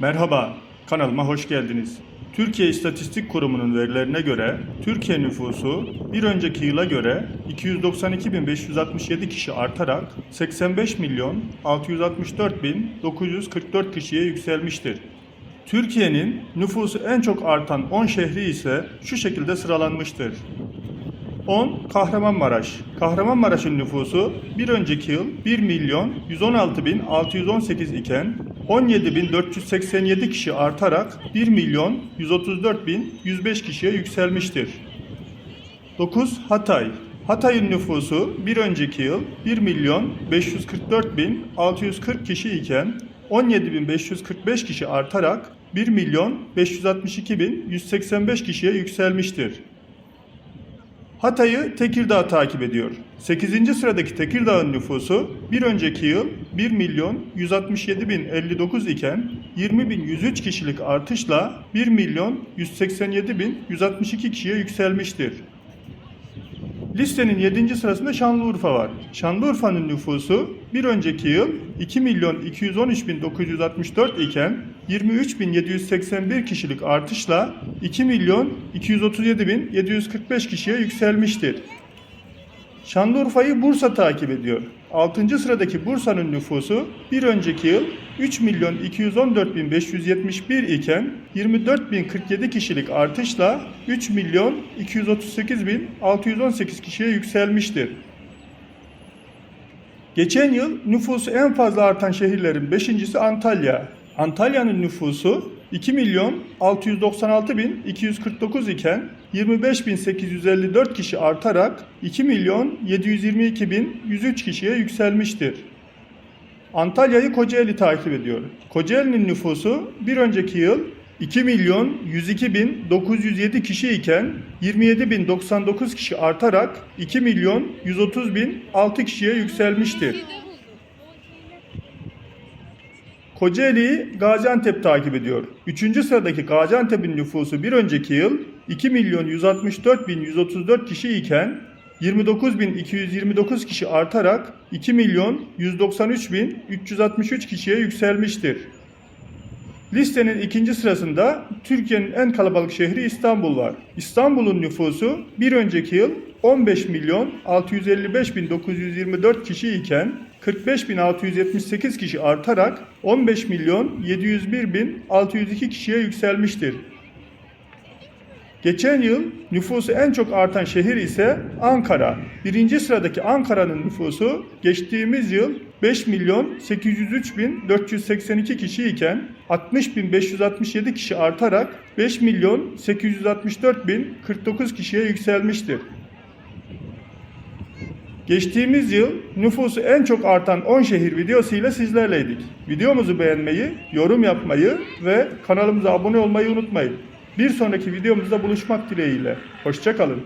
Merhaba, kanalıma hoş geldiniz. Türkiye İstatistik Kurumu'nun verilerine göre Türkiye nüfusu bir önceki yıla göre 292.567 kişi artarak 85 milyon 664.944 kişiye yükselmiştir. Türkiye'nin nüfusu en çok artan 10 şehri ise şu şekilde sıralanmıştır. 10. Kahramanmaraş. Kahramanmaraş'ın nüfusu bir önceki yıl 1 milyon 116 bin 618 iken 17 bin 487 kişi artarak 1 milyon 134 bin 105 kişiye yükselmiştir. 9. Hatay. Hatay'ın nüfusu bir önceki yıl 1 milyon 544 bin 640 kişi iken 17 bin 545 kişi artarak 1 milyon 562 bin 185 kişiye yükselmiştir. Hatay'ı Tekirdağ takip ediyor. 8. sıradaki Tekirdağ'ın nüfusu bir önceki yıl 1 milyon 167 bin 59 iken 20 bin 103 kişilik artışla 1 milyon 187 bin 162 kişiye yükselmiştir. Listenin 7. sırasında Şanlıurfa var. Şanlıurfa'nın nüfusu bir önceki yıl 2 milyon 213 bin 964 iken 23 bin 781 kişilik artışla 2 milyon 237 bin 745 kişiye yükselmiştir. Şanlıurfa'yı Bursa takip ediyor. 6. sıradaki Bursa'nın nüfusu bir önceki yıl 3 milyon 214 bin 571 iken 24 bin 47 kişilik artışla 3 milyon 238 bin 618 kişiye yükselmiştir. Geçen yıl nüfusu en fazla artan şehirlerin beşincisi Antalya. Antalya'nın nüfusu 2 milyon 696 bin 249 iken 25 bin 854 kişi artarak 2 milyon 722 bin 103 kişiye yükselmiştir. Antalya'yı Kocaeli takip ediyor. Kocaeli'nin nüfusu bir önceki yıl 2 milyon 102 bin 907 kişi iken 27 bin 99 kişi artarak 2 milyon 130 bin 6 kişiye yükselmiştir. Kocaeli'yi Gaziantep takip ediyor. Üçüncü sıradaki Gaziantep'in nüfusu bir önceki yıl 2 milyon 164 bin 134 kişi iken 29 bin 229 kişi artarak 2 milyon 193 bin 363 kişiye yükselmiştir. Listenin ikinci sırasında Türkiye'nin en kalabalık şehri İstanbul var. İstanbul'un nüfusu bir önceki yıl 15 milyon 655 bin 924 kişi iken 45 bin 678 kişi artarak 15 milyon 701 bin 602 kişiye yükselmiştir. Geçen yıl nüfusu en çok artan şehir ise Ankara. Birinci sıradaki Ankara'nın nüfusu geçtiğimiz yıl 5 milyon 803 bin 482 kişi iken 60 bin 567 kişi artarak 5 milyon 864 bin 49 kişiye yükselmiştir. Geçtiğimiz yıl nüfusu en çok artan 10 şehir videosu ile sizlerleydik. Videomuzu beğenmeyi, yorum yapmayı ve kanalımıza abone olmayı unutmayın. Bir sonraki videomuzda buluşmak dileğiyle. Hoşçakalın.